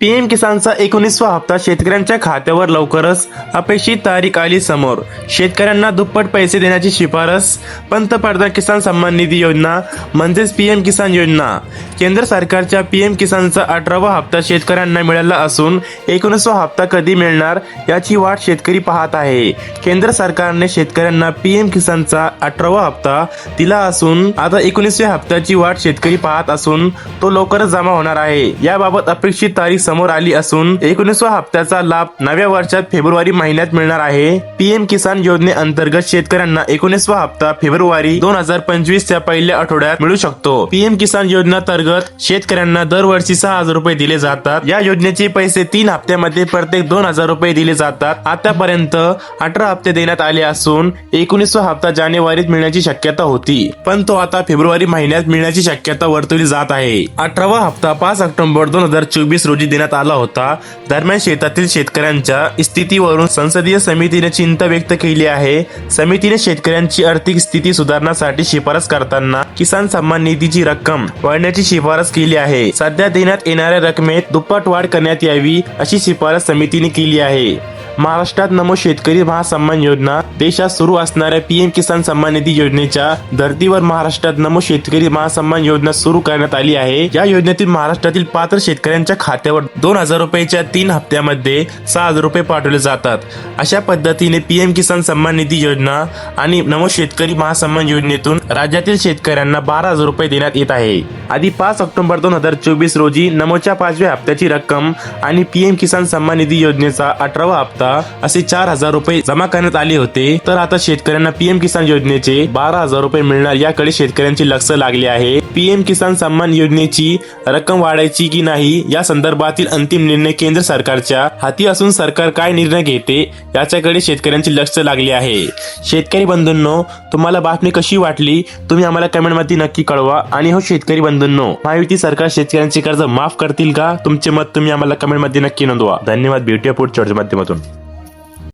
PM किसानचा एकोणीसवा हप्ता शेतकऱ्यांच्या खात्यावर लवकरच अपेक्षित तारीख आली समोर. शेतकऱ्यांना दुप्पट पैसे देण्याची शिफारस पंतप्रधान किसान सन्मान निधी योजना म्हणजेच पीएम किसान योजना. केंद्र सरकारच्या पीएम किसानचा अठरावा हप्ता शेतकऱ्यांना मिळाला असून एकोणीसवा हप्ता कधी मिळणार याची वाट शेतकरी पाहत आहे. केंद्र सरकारने शेतकऱ्यांना पीएम किसानचा अठरावा हप्ता दिला असून आता एकोणीसव्या हप्त्याची वाट शेतकरी पाहत असून तो लवकरच जमा होणार आहे. याबाबत अपेक्षित तारीख समोर आली असून एकोणीसवा हप्त्याचा लाभ नव्या वर्षात फेब्रुवारी महिन्यात मिळणार आहे. पीएम किसान योजनेअंतर्गत शेतकऱ्यांना एकोणीसवा हप्ता फेब्रुवारी दोन हजार पंचवीसच्या पहिल्या आठवड्यात मिळू शकतो. पीएम किसान योजनेअंतर्गत शेतकऱ्यांना दरवर्षी सहा हजार रुपये दिले जातात. या योजनेचे पैसे तीन हप्त्यामध्ये प्रत्येक दोन हजार रुपये दिले जातात. आतापर्यंत अठरा हप्ते देण्यात आले असून एकोणीसवा हप्ता जानेवारीत मिळण्याची शक्यता होती. पण तो आता फेब्रुवारी महिन्यात मिळण्याची शक्यता वर्तवली जात आहे. अठरावा हप्ता पाच ऑक्टोबर दोन हजार चोवीस रोजी देण्यात आला होता. दरम्यान शेतातील शेतकऱ्यांच्या स्थितीवरून संसदीय समितीने चिंता व्यक्त केली आहे. समितीने शेतकऱ्यांची आर्थिक स्थिती सुधारण्यासाठी शिफारस करताना किसान सन्मान निधीची रक्कम वाढण्याची शिफारस केली आहे. सध्या देण्यात येणाऱ्या रकमेत दुप्पट वाढ करण्यात यावी अशी शिफारस समितीने केली आहे. महाराष्ट्रात नमो शेतकरी महासन्मान योजना देशात सुरू असणाऱ्या पीएम किसान सन्मान निधी योजनेच्या धर्तीवर महाराष्ट्रात नमो शेतकरी महासन्मान योजना सुरू करण्यात आली आहे. या योजनेतील महाराष्ट्रातील पात्र शेतकऱ्यांच्या खात्यावर दोन हजार रुपयेच्या तीन हप्त्यामध्ये सहा हजार रुपये पाठवले जातात. अशा पद्धतीने पीएम किसान सन्मान निधी योजना आणि नमो शेतकरी महासन्मान योजनेतून राज्यातील शेतकऱ्यांना बारा हजार रुपये देण्यात येत आहे. आधी पाच ऑक्टोबर दोन हजार चोवीस रोजी नमोच्या पाचव्या हप्त्याची रक्कम आणि पीएम किसान सन्मान निधी योजनेचा अठरावा हप्ता असे चार हजार रुपये जमा करण्यात आले होते. तर आता शेतकऱ्यांना पीएम किसान योजनेचे बारा हजार रुपये मिळणार याकडे शेतकऱ्यांचे लक्ष लागले आहे. पीएम किसान सन्मान योजनेची रक्कम वाढायची की नाही या संदर्भात संदर्भातील अंतिम निर्णय केंद्र सरकारच्या हाती असून सरकार काय निर्णय घेते याच्याकडे शेतकऱ्यांचे लक्ष लागले आहे. शेतकरी बंधूंनो तुम्हाला बातमी कशी वाटली तुम्ही आम्हाला कमेंटमध्ये नक्की कळवा. आणि हो शेतकरी बंधूंनो महायुती सरकार शेतकऱ्यांचे कर्ज माफ करतील का? तुमचे मत तुम्ही आम्हाला कमेंटमध्ये नक्की नोंदवा. धन्यवाद. भेटूया पुढच्या माध्यमातून.